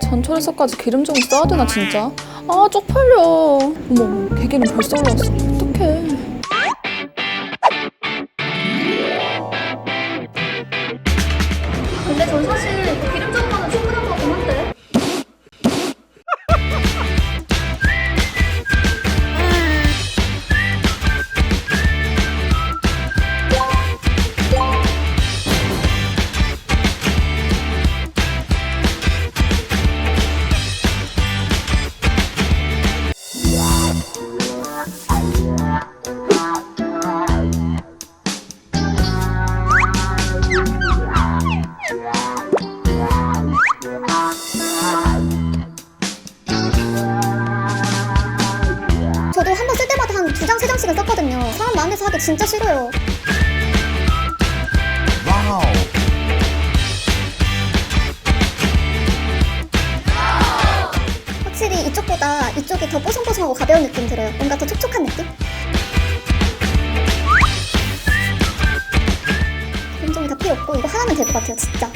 전철에서까지 기름 좀 써야 되나 진짜? 아 쪽팔려. 어머 개기름 벌써 올라왔어. 어떡해. 근데 전 사실 기름 정도는 충분한 한 저도 한 번 쓸 때마다 한 두 장, 세 장씩은 썼거든요. 사람 마음에서 하기 진짜 싫어요. 확실히 이쪽보다 이쪽이 더 뽀송뽀송하고 가벼운 느낌 들어요. 뭔가 더 촉촉 이거 하나면 될 것 같아요, 진짜.